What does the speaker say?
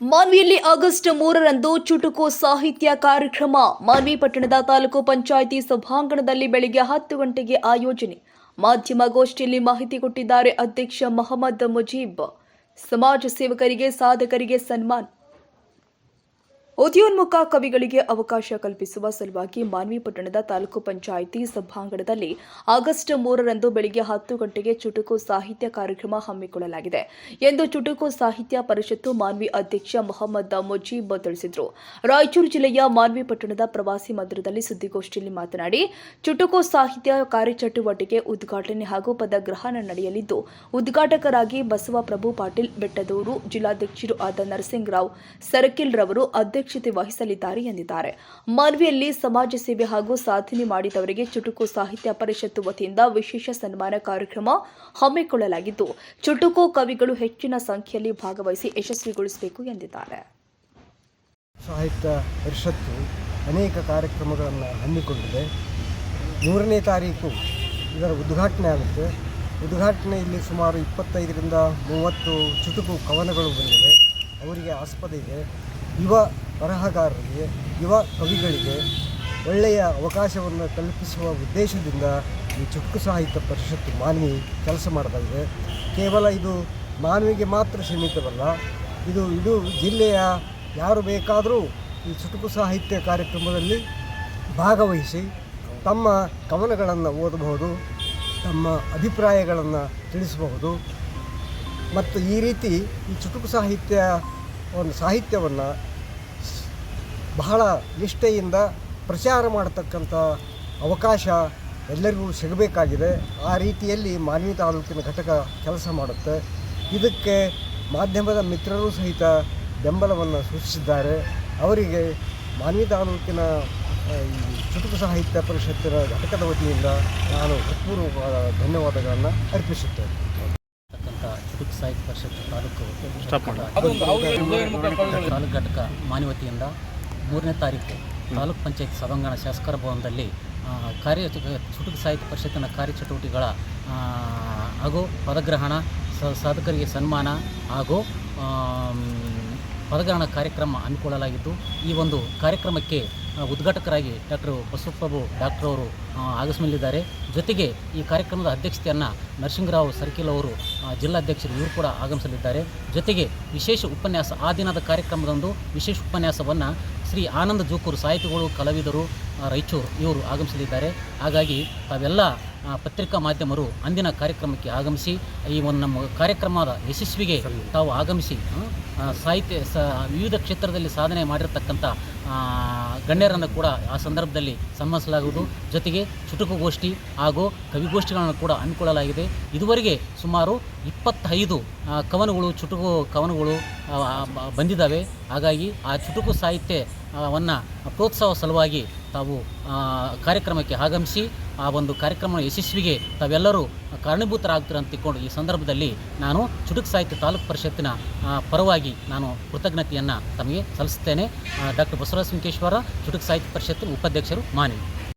ಮಾನ್ವಿಯಲ್ಲಿ August ಮೂರರಂದು ಚುಟುಕು ಸಾಹಿತ್ಯ ಕಾರ್ಯಕ್ರಮ. ಮಾನ್ವಿ ಪಟ್ಟಣದ ತಾಲೂಕು ಪಂಚಾಯಿತಿ ಸಭಾಂಗಣದಲ್ಲಿ ಬೆಳಗ್ಗೆ ಹತ್ತು ಗಂಟೆಗೆ ಆಯೋಜನೆ. ಮಾಧ್ಯಮಗೋಷ್ಠಿಯಲ್ಲಿ ಮಾಹಿತಿ ಕೊಟ್ಟಿದ್ದಾರೆ ಅಧ್ಯಕ್ಷ ಮೊಹಮ್ಮದ್ ಮುಜೀಬ್. ಸಮಾಜ ಸೇವಕರಿಗೆ ಸಾಧಕರಿಗೆ ಸನ್ಮಾನ. ಉದಯೋನ್ಮುಖ ಕವಿಗಳಿಗೆ ಅವಕಾಶ ಕಲ್ಪಿಸುವ ಸಲುವಾಗಿ ಮಾನ್ವಿ ಪಟ್ಟಣದ ತಾಲೂಕು ಪಂಚಾಯಿತಿ ಸಭಾಂಗಣದಲ್ಲಿ ಆಗಸ್ಟ್ ಮೂರರಂದು ಬೆಳಗ್ಗೆ ಹತ್ತು ಗಂಟೆಗೆ ಚುಟುಕು ಸಾಹಿತ್ಯ ಕಾರ್ಯಕ್ರಮ ಹಮ್ಮಿಕೊಳ್ಳಲಾಗಿದೆ ಎಂದು ಚುಟುಕು ಸಾಹಿತ್ಯ ಪರಿಷತ್ತು ಮಾನ್ವಿ ಅಧ್ಯಕ್ಷ ಮೊಹಮ್ಮದ್ ಮುಜೀಬ್ ತಿಳಿಸಿದರು. ರಾಯಚೂರು ಜಿಲ್ಲೆಯ ಮಾನ್ವಿ ಪಟ್ಟಣದ ಪ್ರವಾಸಿ ಮಂದಿರದಲ್ಲಿ ಸುದ್ದಿಗೋಷ್ಠಿಯಲ್ಲಿ ಮಾತನಾಡಿ, ಚುಟುಕು ಸಾಹಿತ್ಯ ಕಾರ್ಯಚಟುವಟಿಕೆ ಉದ್ಘಾಟನೆ ಹಾಗೂ ಪದಗ್ರಹಣ ನಡೆಯಲಿದ್ದು, ಉದ್ಘಾಟಕರಾಗಿ ಬಸವಪ್ರಭು ಪಾಟೀಲ್ ಬೆಟ್ಟದೂರು ಜಿಲ್ಲಾಧ್ಯಕ್ಷರು ಆದ ನರಸಿಂಗರಾವ್ ಸರ್ಕಿಲ್ ರವರು ಅಧ್ಯಕ್ಷತೆ ವಹಿಸಲಿದ್ದಾರೆ ಎಂದಿದ್ದಾರೆ. ಮನವಿಯಲ್ಲಿ ಸಮಾಜ ಸೇವೆ ಹಾಗೂ ಸಾಧನೆ ಮಾಡಿದವರಿಗೆ ಚುಟುಕು ಸಾಹಿತ್ಯ ಪರಿಷತ್ತು ವತಿಯಿಂದ ವಿಶೇಷ ಸನ್ಮಾನ ಕಾರ್ಯಕ್ರಮ ಹಮ್ಮಿಕೊಳ್ಳಲಾಗಿದ್ದು, ಚುಟುಕು ಕವಿಗಳು ಹೆಚ್ಚಿನ ಸಂಖ್ಯೆಯಲ್ಲಿ ಭಾಗವಹಿಸಿ ಯಶಸ್ವಿಗೊಳಿಸಬೇಕು ಎಂದಿದ್ದಾರೆ. ಸಾಹಿತ್ಯ ಪರಿಷತ್ತು ಅನೇಕ ಕಾರ್ಯಕ್ರಮಗಳನ್ನು ಹಮ್ಮಿಕೊಂಡಿದೆ. ಮೂರನೇ ತಾರೀಕು ಇದರ ಉದ್ಘಾಟನೆ ಆಗುತ್ತೆ. ಉದ್ಘಾಟನೆಯಲ್ಲಿ ಸುಮಾರು ಇಪ್ಪತ್ತೈದರಿಂದ ಮೂವತ್ತು ಚುಟುಕು ಕವನಗಳು ಬಂದಿವೆ. ಅವರಿಗೆ ಆಸ್ಪದ ಇದೆ. ಯುವ ಬರಹಗಾರರಿಗೆ ಯುವ ಕವಿಗಳಿಗೆ ಒಳ್ಳೆಯ ಅವಕಾಶವನ್ನು ಕಲ್ಪಿಸುವ ಉದ್ದೇಶದಿಂದ ಈ ಚುಕ್ಕು ಸಾಹಿತ್ಯ ಪರಿಷತ್ತು ಮಾನವಿ ಕೆಲಸ ಮಾಡ್ತಾ ಕೇವಲ ಇದು ಮಾನವಿಗೆ ಮಾತ್ರ ಸೀಮಿತವಲ್ಲ, ಇದು ಇದು ಜಿಲ್ಲೆಯ ಯಾರು ಬೇಕಾದರೂ ಈ ಚುಟುಕು ಸಾಹಿತ್ಯ ಕಾರ್ಯಕ್ರಮದಲ್ಲಿ ಭಾಗವಹಿಸಿ ತಮ್ಮ ಕವನಗಳನ್ನು ಓದಬಹುದು, ತಮ್ಮ ಅಭಿಪ್ರಾಯಗಳನ್ನು ತಿಳಿಸಬಹುದು. ಮತ್ತು ಈ ರೀತಿ ಈ ಚುಟುಕು ಸಾಹಿತ್ಯ, ಒಂದು ಸಾಹಿತ್ಯವನ್ನು ಬಹಳ ನಿಷ್ಠೆಯಿಂದ ಪ್ರಚಾರ ಮಾಡತಕ್ಕಂಥ ಅವಕಾಶ ಎಲ್ಲರಿಗೂ ಸಿಗಬೇಕಾಗಿದೆ. ಆ ರೀತಿಯಲ್ಲಿ ಮಾನ್ಯ ತಾಲೂಕಿನ ಘಟಕ ಕೆಲಸ ಮಾಡುತ್ತೆ. ಇದಕ್ಕೆ ಮಾಧ್ಯಮದ ಮಿತ್ರರು ಸಹಿತ ಬೆಂಬಲವನ್ನು ಸೂಚಿಸಿದ್ದಾರೆ. ಅವರಿಗೆ ಮಾನ್ವಿ ತಾಲೂಕಿನ ಈ ಚುಟುಕು ಸಾಹಿತ್ಯ ಪರಿಷತ್ತಿನ ಘಟಕದ ವತಿಯಿಂದ ನಾನು ಹೃತ್ಪೂರ್ವಕವಾದ ಧನ್ಯವಾದಗಳನ್ನು ಅರ್ಪಿಸುತ್ತೇನೆ. ಚುಟುಕು ಸಾಹಿತ್ಯ ಪರಿಷತ್ ತಾಲೂಕು ತಾಲೂಕು ಘಟಕ ಮಾನವತಿಯಿಂದ ಮೂರನೇ ತಾರೀಕು ತಾಲೂಕ್ ಪಂಚಾಯತ್ ಸಭಾಂಗಣ ಶಾಸಕರ ಭವನದಲ್ಲಿ ಕಾರ್ಯ ಚುಟುಕು ಸಾಹಿತ್ಯ ಪರಿಷತ್ತಿನ ಕಾರ್ಯಚಟುವಟಿಕೆಗಳ ಚಟುವಟಿಕೆಗಳ ಹಾಗೂ ಪದಗ್ರಹಣ ಸಾಧಕರಿಗೆ ಸನ್ಮಾನ ಹಾಗೂ ಪದಗ್ರಹಣ ಕಾರ್ಯಕ್ರಮ ಹಮ್ಮಿಕೊಳ್ಳಲಾಗಿದ್ದು, ಈ ಒಂದು ಕಾರ್ಯಕ್ರಮಕ್ಕೆ ಉದ್ಘಾಟಕರಾಗಿ ಡಾಕ್ಟರ್ ಬಸವಪ್ರಭು ಡಾಕ್ಟರ್ ಅವರು ಆಗಮಿಸಲಿದ್ದಾರೆ. ಜೊತೆಗೆ ಈ ಕಾರ್ಯಕ್ರಮದ ಅಧ್ಯಕ್ಷತೆಯನ್ನು ನರಸಿಂಗರಾವ್ ಸರ್ಕಿಲ್ ಅವರು ಜಿಲ್ಲಾಧ್ಯಕ್ಷರು ಇವರು ಕೂಡ ಆಗಮಿಸಲಿದ್ದಾರೆ. ಜೊತೆಗೆ ವಿಶೇಷ ಉಪನ್ಯಾಸ, ಆ ದಿನದ ಕಾರ್ಯಕ್ರಮದಂದು ವಿಶೇಷ ಉಪನ್ಯಾಸವನ್ನು ಶ್ರೀ ಆನಂದ ಜೋಕೂರು ಸಾಹಿತಿಗಳು, ಕಲಾವಿದರು ರಾಯಚೂರು ಇವರು ಆಗಮಿಸಲಿದ್ದಾರೆ. ಹಾಗಾಗಿ ತಾವೆಲ್ಲ ಪತ್ರಿಕಾ ಮಾಧ್ಯಮರು ಅಂದಿನ ಕಾರ್ಯಕ್ರಮಕ್ಕೆ ಆಗಮಿಸಿ, ಈ ಒಂದು ನಮ್ಮ ಕಾರ್ಯಕ್ರಮದ ಯಶಸ್ವಿಗೆ ತಾವು ಆಗಮಿಸಿ ಸಾಹಿತ್ಯ ಸ, ವಿವಿಧ ಕ್ಷೇತ್ರದಲ್ಲಿ ಸಾಧನೆ ಮಾಡಿರ್ತಕ್ಕಂಥ ಗಣ್ಯರನ್ನು ಕೂಡ ಆ ಸಂದರ್ಭದಲ್ಲಿ ಸನ್ಮಾನಿಸಲಾಗುವುದು. ಜೊತೆಗೆ ಚುಟುಕುಗೋಷ್ಠಿ ಹಾಗೂ ಕವಿಗೋಷ್ಠಿಗಳನ್ನು ಕೂಡ ಹಮ್ಮಿಕೊಳ್ಳಲಾಗಿದೆ. ಇದುವರೆಗೆ ಸುಮಾರು ಇಪ್ಪತ್ತೈದು ಕವನಗಳು, ಚುಟುಕು ಕವನಗಳು ಬಂದಿದ್ದಾವೆ. ಹಾಗಾಗಿ ಆ ಚುಟುಕು ಸಾಹಿತ್ಯವನ್ನು ಪ್ರೋತ್ಸಾಹ ಸಲುವಾಗಿ ತಾವು ಕಾರ್ಯಕ್ರಮಕ್ಕೆ ಆಗಮಿಸಿ, ಆ ಒಂದು ಕಾರ್ಯಕ್ರಮ ಯಶಸ್ವಿಗೆ ತಾವೆಲ್ಲರೂ ಕಾರಣೀಭೂತರಾಗ್ತೀರ ಅಂತ ಈ ಸಂದರ್ಭದಲ್ಲಿ ನಾನು ಚುಟುಕು ಸಾಹಿತ್ಯ ತಾಲೂಕು ಪರಿಷತ್ತಿನ ಪರವಾಗಿ ನಾನು ಕೃತಜ್ಞತೆಯನ್ನು ತಮಗೆ ಸಲ್ಲಿಸುತ್ತೇನೆ ಡಾಕ್ಟರ್ ಬಸವರಾಜ ಸಿಂಕೇಶ್ವರ, ಚುಟುಕು ಸಾಹಿತ್ಯ ಪರಿಷತ್ತಿನ ಉಪಾಧ್ಯಕ್ಷರು ಮಾನವಿ